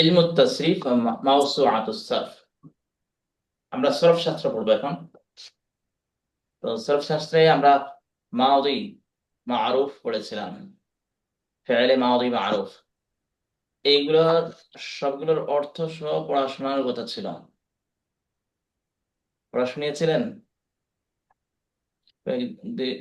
ইলমুত তাসরিফ মাউসুআতুস সারফ। আমরা সরফ শাস্ত্র পড়ব এখন। তো সরফ শাস্ত্রে আমরা মাউদি মারুফ পড়েছিলাম। ফেলে মাউদি মারুফ এইগুলোর সবগুলোর অর্থ সহ পড়াশোনার কথা ছিল। পড়া শুনিয়েছিলেন?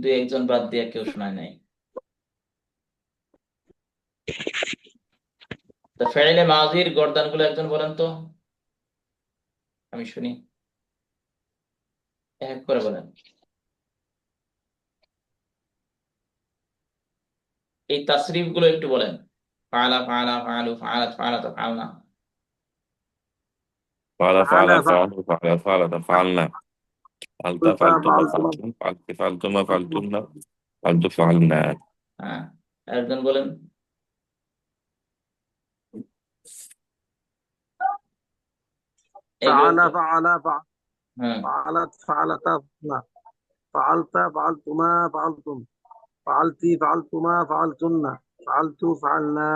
দুই একজন বাদ দিয়ে কেউ শোনায় নাই। তো ফেলে মাজির গর্দানগুলো একজন বলেন তো? আমি শুনি। এক করে বলেন। এই তাসরিফগুলো একটু বলেন। ফালা ফালা ফালু ফালাত ফালাত ফালনা ফালা ফালা ফালু ফালা ফালাত ফালনা ফালতা ফালতুম ফালতুম ফালতি ফালতুম ফালতুমনা ফালতু ফালনা হ্যাঁ একজন বলেন। فعل একটু- فعل فعل হ্যাঁ فعلت فعلت فعل فعلت فعلتما فعلتم فعلتي فعلتما فعلتن فعلت فعلنا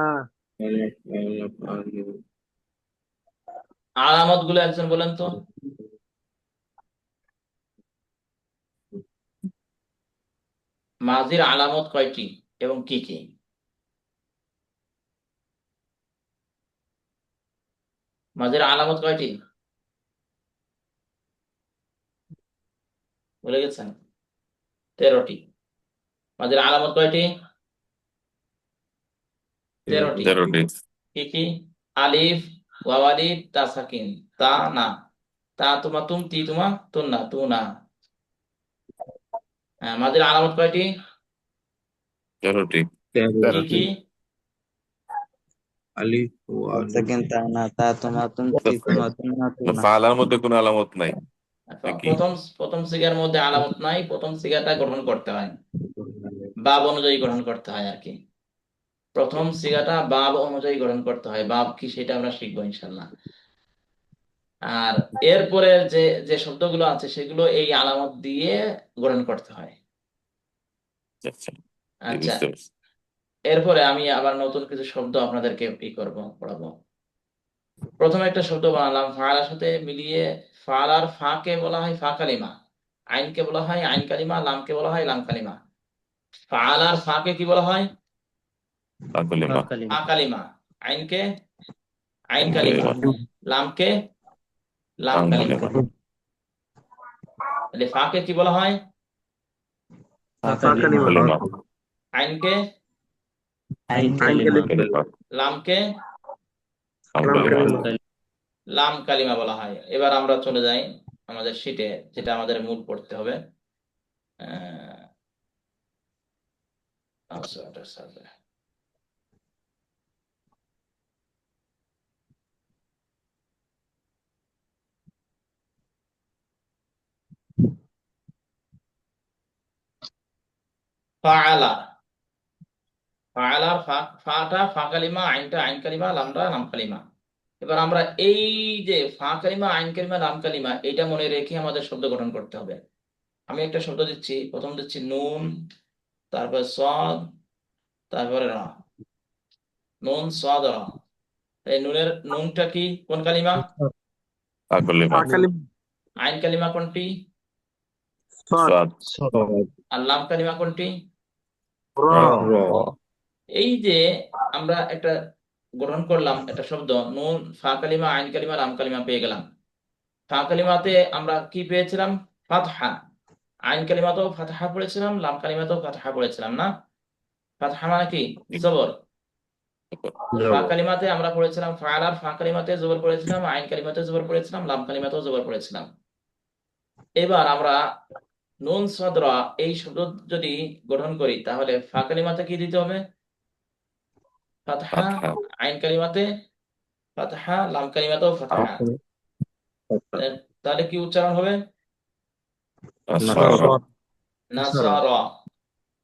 আলামত গুলো একজন বলেন তো মাজির আলামত কয়টি এবং কি কি মাজির আলামত কয়টি ভুলে গেছেন? তেরোটি। মাজির আলামত কয়টি? তেরোটি। কি কি? আলিফ ওয়াওয়ালি তা সাকিন। তা না। তা তোমা তুম তি তোমা তুন না তু না। হ্যাঁ মাঝের আলামত কয়টি? তেরোটি। কি কি? আলিফ সেকেন্ড তা না তা তোমা তুম তি তোমা তুম না তু না। ফালার মধ্যে কোনো আলামত নাই? প্রথম প্রথম সিগার মধ্যে আলামত নাই প্রথম সিগাটা গ্রহণ করতে হয়। বাব অনুযায়ী গ্রহণ করতে হয় আর কি। প্রথম সিগাটা বাব অনুযায়ী গ্রহণ করতে হয়। বাব কি সেটা আমরা শিখব ইনশাল্লাহ আর এরপরে যে যে শব্দগুলো আছে সেগুলো এই আলামত দিয়ে গ্রহণ করতে হয়। আচ্ছা আচ্ছা এরপরে আমি আবার নতুন কিছু শব্দ আপনাদেরকে ই করব পড়াবো। প্রথমে একটা শব্দ বানালাম ফালার সাথে মিলিয়ে ফালার ফাকে বলা হয় ফা কালিমা। আইনকে বলা হয় আইন কালিমা লামকে বলা হয় লাম কালিমা। ফালার ফাকে কি বলা হয়? ফা কালিমা। আইনকে আইন কালিমা। লামকে লাম লাম কালিমা। তাহলে ফাকে কি বলা হয়? আইনকে আইন লামকে লাম কালিমা বলা হয়। এবার আমরা চলে যাই আমাদের শিটে যেটা আমাদের মূল পড়তে হবে। আহ, আচ্ছা, আচ্ছা, আচ্ছা। ফাআলা। ফাআলার ফা ফাটা ফা কালিমা আইনটা আইন কালিমা লামটা লাম কালিমা এবার আমরা এই যে ফা কালিমা আইন কালিমা লাম কালিমা এটা মনে রেখে আমাদের শব্দ গঠন করতে হবে। আমি একটা শব্দ দিচ্ছি প্রথম দিচ্ছি নুন তারপরে সদ তারপরে র। নুন সদ র। এই নুনের নুনটা কি? কোন কালিমা? আইন কালিমা কোনটি? আর লাম কালিমা কোনটি র। এই যে আমরা একটা গ্রহণ করলাম একটা শব্দ নুন ফা কালিমা আইন কালিমা লাম কালিমা পেয়ে গেলাম। ফা কালিমাতে আমরা কি পেয়েছিলাম? ফাতহা। আইন কালিমাতেও ফাতহা পড়েছিলাম লাম কালিমাতেও ফাতহা পড়েছিলাম না? ফাতহা মানে কি? জবর। ফা কালিমাতে আমরা পড়েছিলাম ফালার ফা কালিমাতে জবর পড়েছিলাম আইন কালিমাতে জবর পড়েছিলাম লাম কালিমাতেও জবর পড়েছিলাম। এবার আমরা নুন সদরা এই শব্দ যদি গঠন করি তাহলে ফা কালিমাতে কি দিতে হবে? ফাতহা ফাতহা। আইন কালিমাতে ফাতহা লাম কালিমাতেও ফাতহা। তাহলে কি উচ্চারণ হবে? নাসারা। নাসারা।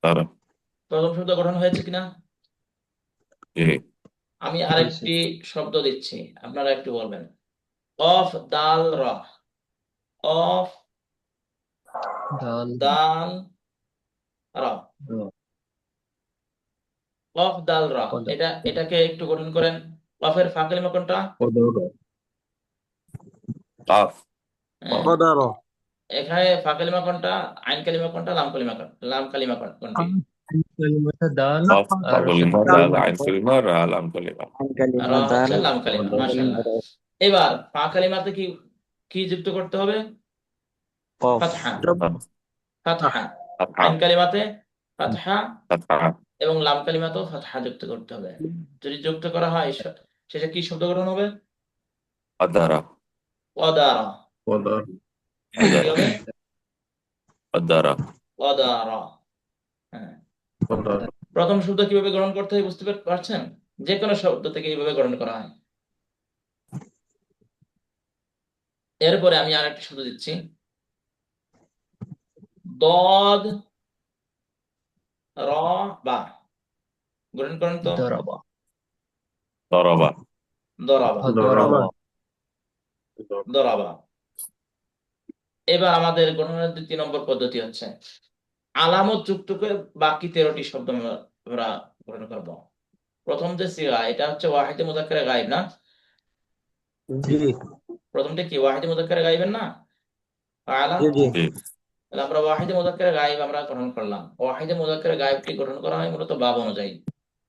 তারা প্রথম শব্দ গঠন হয়েছে কিনা? আমি আরেকটি শব্দ দিচ্ছি আপনারা একটু বলবেন। অফ দাল র। অফ দাল। দাল র। কফ দাল এটা এটাকে একটু গঠন করেন। কফের ফাঁকলি কোনটা? হ্যাঁ। এখানে ফা কালিমা কোনটা আইন কালিমা কোনটা লাম কালিমা লাম কালিমা কোনটা? এবার ফা কালিমাতে কি কি যুক্ত করতে হবে? ফাতহা। ফাতহা। আইন কালিমাতে ফাতহা। এবং লাম কালিমাতেও ফাতহা যুক্ত করতে হবে। যদি যুক্ত করা হয় সেটা কি শব্দ গঠন হবে? অদারা। অদারা। অদারা। হ্যাঁ। অদারা। প্রথম শব্দ কীভাবে গ্রহণ করতে হয় বুঝতে পারছেন? যে কোনো শব্দ থেকে এইভাবে গ্রহণ করা হয়। এরপরে আমি আর একটা শব্দ দিচ্ছি। দদ রবা। গ্রহণ করেন তো? দরবা। দরবা। দরবা। দরবা। এবার আমাদের গ্রহণের তিন নম্বর পদ্ধতি হচ্ছে আলামত যুক্তকে বাকি তেরোটি শব্দ আমরা গ্রহণ করব। প্রথম যে সিগা এটা হচ্ছে ওয়াহিদে মুজাক্কারে গায়েব না? প্রথমটা কি ওয়াহিদে মুজাক্কারে গাইবেন না? আলাম তাহলে আমরা ওয়াহিদে মোজাক্কের গায়েব আমরা গঠন করলাম। ওয়াহিদে মোজাক্কারে গায়েব কি গঠন করা হয়? মূলত বাব অনুযায়ী।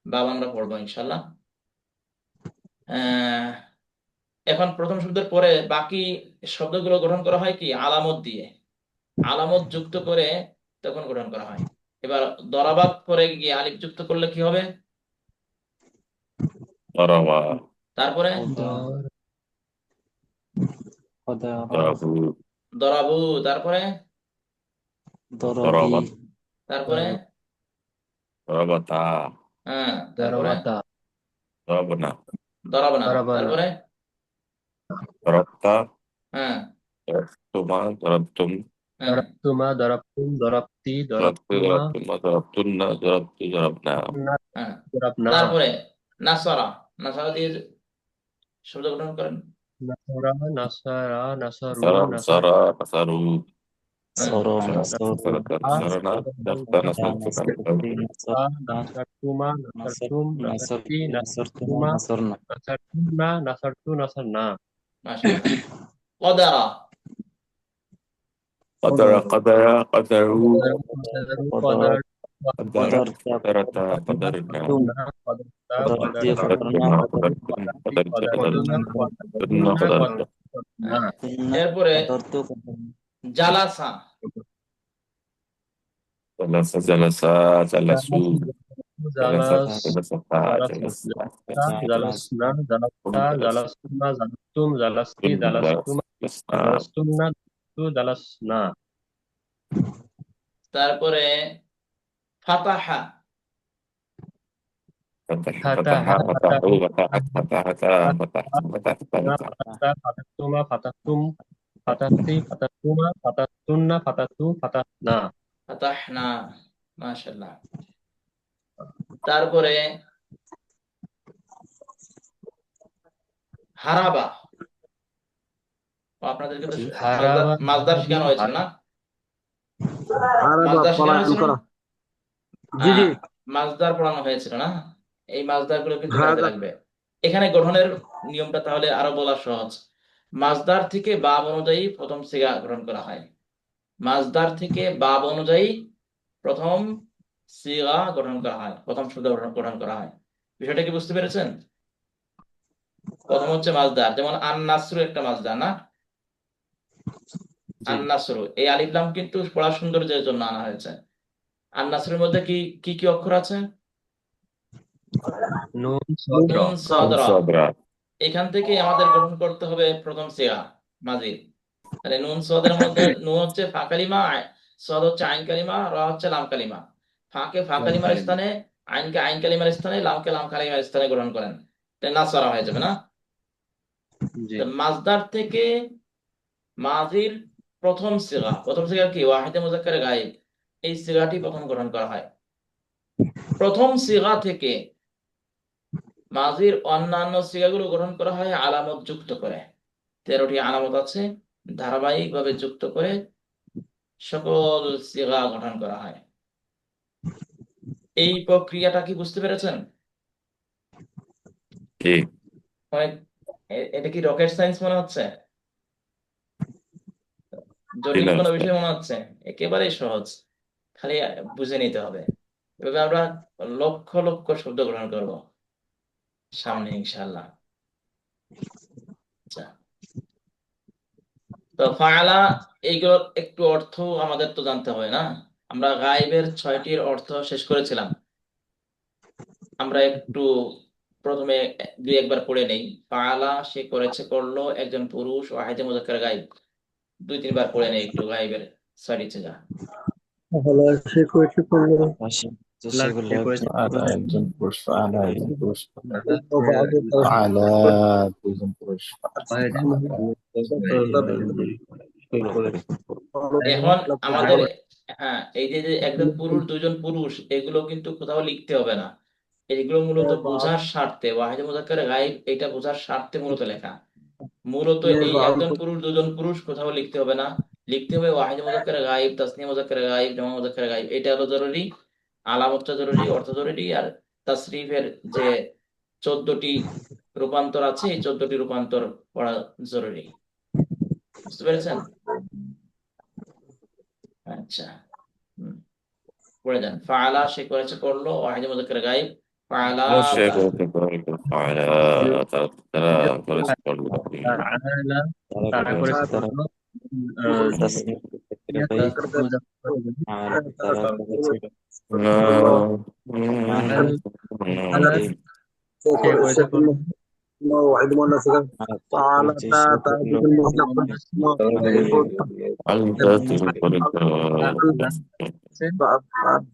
বাব আমরা পড়ব ইনশাল্লাহ এখন প্রথম শব্দের পরে বাকি শব্দগুলো গঠন করা হয় কি? আলামত দিয়ে। আলামত যুক্ত করে তখন গঠন করা হয়। এবার দরাবাদ করে গিয়ে আলিফ যুক্ত করলে কি হবে? তারপরে? দরাবু। তারপরে? দরবি তারপরে? দরবতা হ্যাঁ তারপরে? দরবতা হ্যাঁ। দরবতুমা দরবতুম দরবতুমা দরবতুম দরবতি দরবতুমা দরবতুন্না দরবতু দরবনা দরবনা তারপরে? দিয়ে শব্দ গঠন করেন। নাসারা নাসারা। নাসারু নাসারা। نصرنا نصرت نصرت নাসরতি নাসারতুমা নাসারতুম নাসর নাসারতি নাসরতুমা নাসারতুমা নাসরনা নাসারতুমা নাসারতু নাসারনা মাশাআল্লাহ কদারা قدر قدر قدروا কদর قدر কদর قدرتا قدرنا তুম কদরতা কদর দিয়ে কদরতা কদরনা قدرتم قدرت قدرت কদরনা قدرنا قدرت হ্যাঁ। কুন্না এরপরে জালাসা জালাসা জালাসা জালাসু তারপরে ফাতাহা ফাতাহা ফাতাহা ফাতাহা ফাতাহা ফাতাসি ফাতাসুমা ফাতাসুন্না ফাতাসু ফাতাসনা ফাতাহনা মাশাআল্লাহ। তারপরে হারাবা। আপনাদেরকে তো মাছদার শিখানো হয়েছে না? শিখানো হয়েছে না? জি পড়ানো হয়েছিল না? এই গুলো কিন্তু লাগবে। এখানে গঠনের নিয়মটা তাহলে আরও বলা সহজ। মাজদার থেকে বাব অনুযায়ী প্রথম সিগা গ্রহণ করা হয়। মাজদার থেকে বাব অনুযায়ী প্রথম সিগা গ্রহণ করা হয় প্রথম শব্দ গ্রহণ করা হয়। বিষয়টা কি বুঝতে পেরেছেন? প্রথম হচ্ছে মাজদার যেমন আন্নাসরু একটা মাজদার না? আন্নাসরু এই আলিফলাম কিন্তু পড়া যে জন্য আনা হয়েছে। আন্নাসরুর মধ্যে কি কি কি অক্ষর আছে? নুন সাদরা। এখান থেকে আমাদের গ্রহণ করতে হবে প্রথম সিগা মাজির তাহলে নুন সদের মধ্যে নুন হচ্ছে ফা কালিমা সদ হচ্ছে আইন কালিমা র হচ্ছে লাম কালিমা। ফাকে ফা কালিমার স্থানে আইনকে আইন কালিমার স্থানে লামকে লাম কালিমার স্থানে গ্রহণ করেন। নাসরা হয়ে যাবে না? মাজদার থেকে মাজির প্রথম সিগা প্রথম সিগা কি? ওয়াহিদে মুজাক্কারে গায়েব। এই সিগাটি প্রথম গ্রহণ করা হয়? প্রথম সিগা থেকে মাজির অন্যান্য সিগাগুলো গ্রহণ করা হয় আলামত যুক্ত করে। তেরোটি আলামত আছে ধারাবাহিকভাবে যুক্ত করে সকল সিগা গঠন করা হয়। এই প্রক্রিয়াটা কি বুঝতে পেরেছেন? অনেক এটা কি রকেট সায়েন্স মনে হচ্ছে? জটিল কোনো বিষয় মনে হচ্ছে? একেবারেই সহজ। খালি বুঝে নিতে হবে। এভাবে আমরা লক্ষ লক্ষ শব্দ গ্রহণ করব। সামনে ইনশাআল্লাহ। আচ্ছা। তো ফাআলা এইগুলোর একটু অর্থ আমাদের তো জানতে হবে না? আমরা গায়েবের ছয়টির অর্থ শেষ করেছিলাম। আমরা একটু প্রথমে দুই একবার পড়ে নেই। ফাআলা সে করেছে করল একজন পুরুষ ও হাইজে মুজাক্কার গায়েব। দুই তিনবার পড়ে নেই একটু গায়েবের ছয়টি ছিল হলো সে করেছে করল। পাশে যে আল্লাহ সেগুলো সে করেছে على একজন পুরুষ على একজন পুরুষ بعض على দুজন পুরুষ এখন আমাদের হ্যাঁ এই যে যে একজন পুরুষ দুজন পুরুষ এগুলো কিন্তু কোথাও লিখতে হবে না এগুলো মূলত বোঝার স্বার্থে ওয়াহিদ মুজাক্কার গায়েব এটা বোঝার স্বার্থে মূলত লেখা মূলত এই একজন পুরুষ দুজন পুরুষ কোথাও লিখতে হবে না লিখতে হবে ওয়াহিদ মুজাক্কার গায়েব তাসনিয়া মুজাক্কার গায়েব জামা মুজাক্কার গায়েব এটা হলো জরুরি আলামতটা জরুরি অর্থ জরুরি আর তাসরিফের যে চোদ্দটি রূপান্তর আছে এই চোদ্দটি রূপান্তর পড়া জরুরি। বুঝতে পেরেছেন? আচ্ছা। পড়ে যান। ফাআলা সে করেছে করল ওয়াহিদ মুজাক্কার গায়েব। ফাআলা সে করতে করল ফাআলা তারা তারা করেছে করল তারা তারা করেছে করেছে। করল আর তারা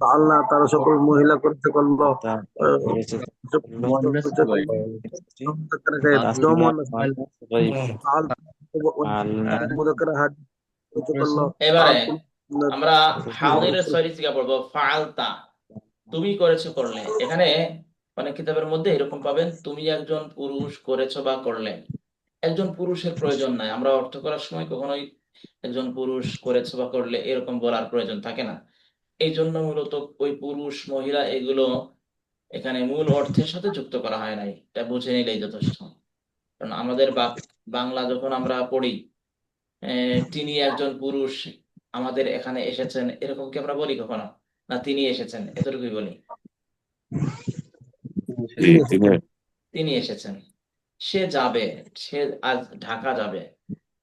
আল্লাহ তারা সকল মহিলা করতে করল দমন এবারে আমরা হাজিরের ছয়টি সিগা পড়ব ফাআলতা তুমি করেছ করলে। এখানে অনেক কিতাবের মধ্যে এরকম পাবেন তুমি একজন পুরুষ করেছ বা করলে। একজন পুরুষের প্রয়োজন নাই। আমরা অর্থ করার সময় কখনোই একজন পুরুষ করেছ বা করলে এরকম বলার প্রয়োজন থাকে না। এই জন্য মূলত ওই পুরুষ মহিলা এগুলো এখানে মূল অর্থের সাথে যুক্ত করা হয় নাই। এটা বুঝে নিলেই যথেষ্ট। কারণ আমাদের বাংলা যখন আমরা পড়ি তিনি একজন পুরুষ আমাদের এখানে এসেছেন। এরকম কি আমরা বলি কখনো? না তিনি এসেছেন? এতটুকুই বলি। তিনি এসেছেন। সে যাবে। সে আজ ঢাকা যাবে।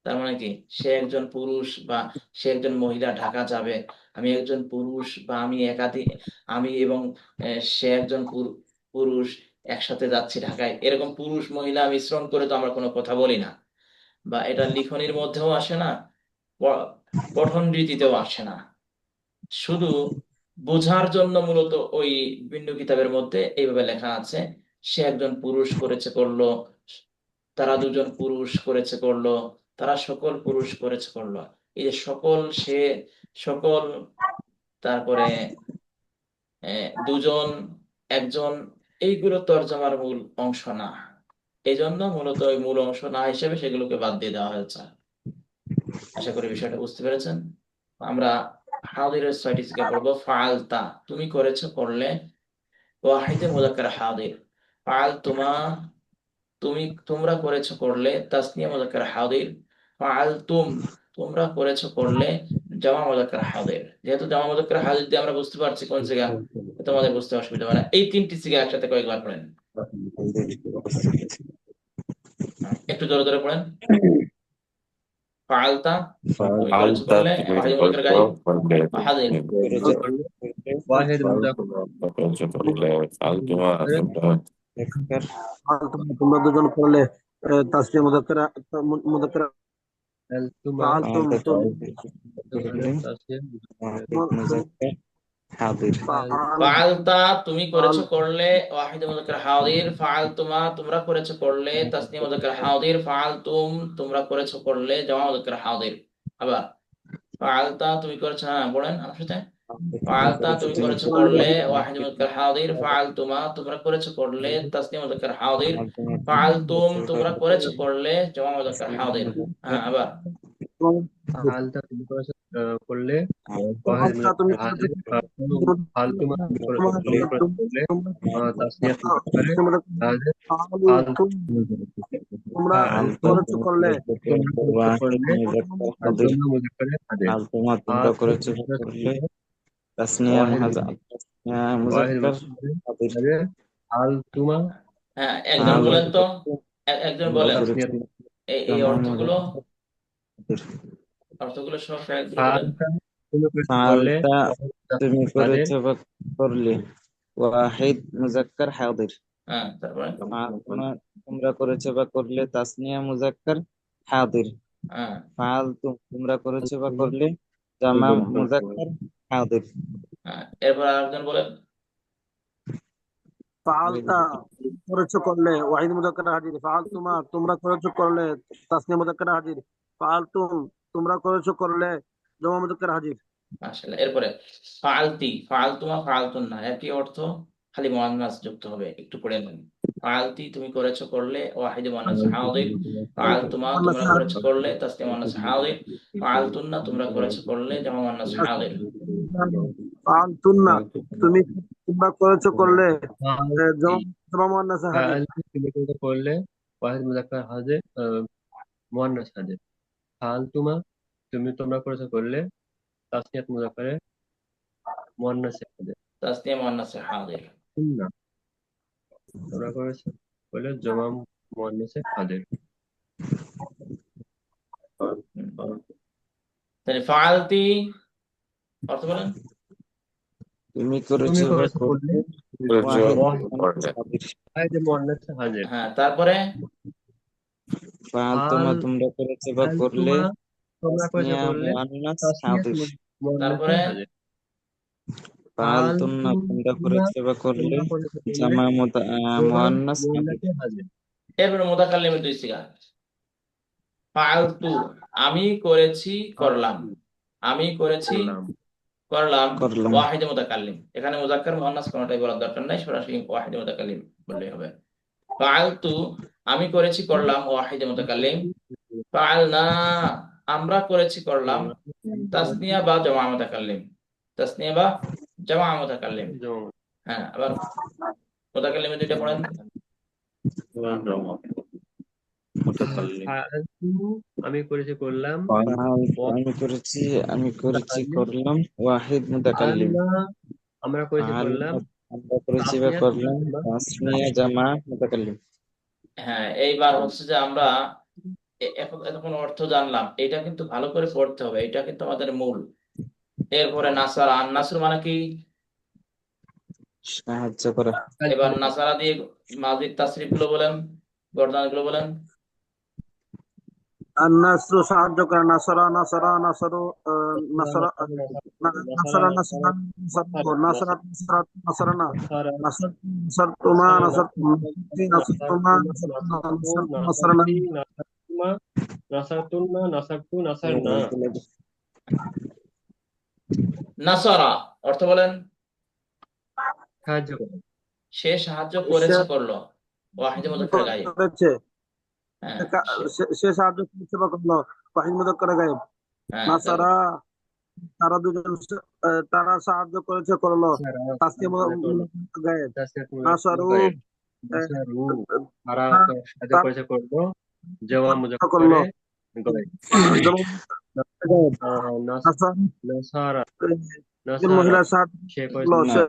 তার মানে কি? সে একজন পুরুষ বা সে একজন মহিলা ঢাকা যাবে। আমি একজন পুরুষ বা আমি একাধিক আমি এবং আহ, সে একজন পুরু- পুরুষ একসাথে যাচ্ছি ঢাকায়। এরকম পুরুষ মহিলা মিশ্রণ করে তো আমরা কোনো কথা বলি না। বা এটা লিখনির মধ্যেও আসে না পঠন রীতিতেও আসে না। শুধু বোঝার জন্য মূলত ওই বিন্দু কিতাবের মধ্যে এইভাবে লেখা আছে, সে একজন পুরুষ করেছে করল, তারা দুজন পুরুষ করেছে করল, তারা সকল পুরুষ করেছে করল। এই যে সকল সে, সকল, তারপরে দুজন, একজন, এইগুলো তর্জমার মূল অংশ না। এই জন্য মূলত ওই মূল অংশ না হিসেবে সেগুলোকে বাদ দিয়ে দেওয়া হয়েছে। আশা করি বিষয়টা বুঝতে পেরেছেন। আমরা হাদিরের ছয়টি সিগা পড়ব, ফাআলতা, তুমি করেছ করলে ওয়াহিদে মুজাক্কার হাদির। ফাআলতুমা, তুমি, তোমরা করেছ করলে তাসনিয়া মুজাক্কার হাদির। ফাআলতুম, তোমরা করেছ করলে জামা মুজাক্কার হাদির। যেহেতু জামা মুজাক্কার হাদির দিয়ে আমরা বুঝতে পারছি কোন জায়গা, তোমাদের বুঝতে অসুবিধা হবে না। এই তিনটি সিগা একসাথে কয়েকবার পড়েন। একটু জোরে জোরে পড়েন। ফাআলতা তুমি করেছ আলতা করলে তুমি ওয়াহিদে মুজাক্কার গায়েব করলে হাদির ওয়াহিদ মুজাক্কার করেছে করলে আলতুমা তোমরা এখানকার তোমরা দুজন করলে তাসলিম মুদাক্কার মুদাক্কার আলতুমা ফাআলতুম তুম ফাআলতা করেছ করলে ওয়াহিদ মুজাক্কার হাদির ফাআলতুমা তোমরা করেছ করলে তাসনিয়া মুজাক্কার হাদির ফাআলতুম তোমরা করেছ করলে জামা মুজাক্কার হাদির। আবার ফাআলতা তুমি করেছ হ্যাঁ বলেন আমার সাথে। ফাআলতা তুমি করেছ করলে ওয়াহিদ মুজাক্কার হাদির ফাআলতুমা তোমরা করেছ করলে তাসনিয়া মুজাক্কার হাদির। ফাআলতুম তোমরা করেছ করলে জামা মুজাক্কার হাদির। হ্যাঁ আবার। আলতা তুমি করেছ করলে হ্যাঁ একজন বলেন তো একজন বলেন এই অর্থগুলো বলেন। হালটা তুমি করেছ তুমি হাজির করেছ বা করলে। ওয়াহিদ মুজাক্কার হাজির হ্যাঁ তারপরে? তোমরা করেছ বা করলে তাসনিয়া মুজাক্কার হাজির হ্যাঁ ফাল তোমরা করেছ বা করলে জামা মুজাক্কার হাজির হ্যাঁ এরপর আরেকজন বলেন। ফাআলতা করেছ করলে ওয়াহিদ মুজাক্কার হাজির ফাআলতুমা তোমরা করেছ করলে তাসনিয়া মুজাক্কার হাজির ফাআলতুম তোমরা করেছ করলে জমা মুজাক্কার হাজির? মাশাআল্লাহ এরপরে ফাআলতি ফাআলতুমা ফাআলতুন না একই অর্থ? খালি মুআন্নাস যুক্ত হবে একটু পড়ে নেন। ফাআলতি তুমি করেছ করলে ওয়াহিদ মুআন্নাস হাজির ফাআলতুমা তোমরা করেছ করলে তাসনিয়া মুআন্নাস হাজির ফাআলতুন্না তোমরা করেছ করলে জামা মুআন্নাস হাজির ফাআলতুন্না তুমি তোমরা করেছ করলে জমা মুয়ান্নাস হাজির তুমি করলে ওয়াহিদ মুজাক্কার হাজির মুয়ান্নাস হাজির হাল তুমা তুমি তোমরা করেছ করলে তাসনিয়াত মুজাক্কারে মুয়ান্নাস হাজির তাসনিয়া মুআন্নাস হাজির তুমনা তোমরা করেছ করলে জমা মুয়ান্নাসে হাজির তাহলে ফাআলতি অর্থ বলেন। তুমি করেছ করলে করলে ওয়াহিদ ওয়াহিদ করলে হাজির ওয়াহিদ মুয়ান্নাসে হাজির হ্যাঁ তারপরে ফাল তোমরা করেছ বা করলে তুমা তোমরা করেছ করলে মুআন্নাস হাজির তারপরে? তোমরা তুমা করেছ বা করলে তোমরা করেছ করলে জামা মুআন্নাস এরপরে দুই সিগা ফাআলতু আমি করেছি করলাম। আমি করেছি করলাম। করলাম। করলাম। ওয়াহিদে মুতাকাল্লিম এখানে মুজাক্কার মুআন্নাস কোনটাই বলার দরকার নাই সরাসরি ওয়াহিদে মুতাকাল্লিম বললেই হবে। ফাআলতু আমি করেছি করলাম ওয়াহিদে মুতাকাল্লিম। ফাআলনা আমরা করেছি করলাম। তাসনিয়া বা জামা মুতাকাল্লিম। তাসনিয়া বা জামা মুতাকাল্লিম। হ্যাঁ আবার মুতাকাল্লিমে দুইটা পড়েন। আমি করেছি করলাম। আমি করেছি আমি করেছি করলাম ওয়াহিদ মুতাকাল্লিম। আমরা করেছি করলাম। আমরা করেছি বা করলাম তাসনিয়া জামা মুতাকাল্লিম। হ্যাঁ এইবার হচ্ছে যে আমরা এতক্ষণ অর্থ জানলাম। এটা কিন্তু ভালো করে পড়তে হবে এটা কিন্তু আমাদের মূল। এরপরে নাসার আর নাসুর মানে কি? সাহায্য করা। এবার নাসারা দিয়ে মাজিদ তাসরিফগুলো বলেন গর্দানগুলো বলেন। নাসরু সাহায্য করে নাসরা নাসরা নাসরু আহ, নাসরা না- নাসরা নাসরা নাসরু নাসরা নাসরা নাসরা না নাসর নাসর তুমা নাসর নাসর তুমা নাসর নাসর না। নাসারা অর্থ বলেন? সাহায্য। সে সাহায্য করেছে করল। ওয়াহিদে গায়েব সে- সাহায্য করল ওয়াহিদ মুজাক্কার গায়েব হ্যাঁ নাসারা তারা দুজন তারা সাহায্য করেছে করল তাসকে গায়েব নাসারু তারা হ্যাঁ, সাহায্য করেছে করব জওয়া মুজাক্কারে করল। নাসার নাসারা সে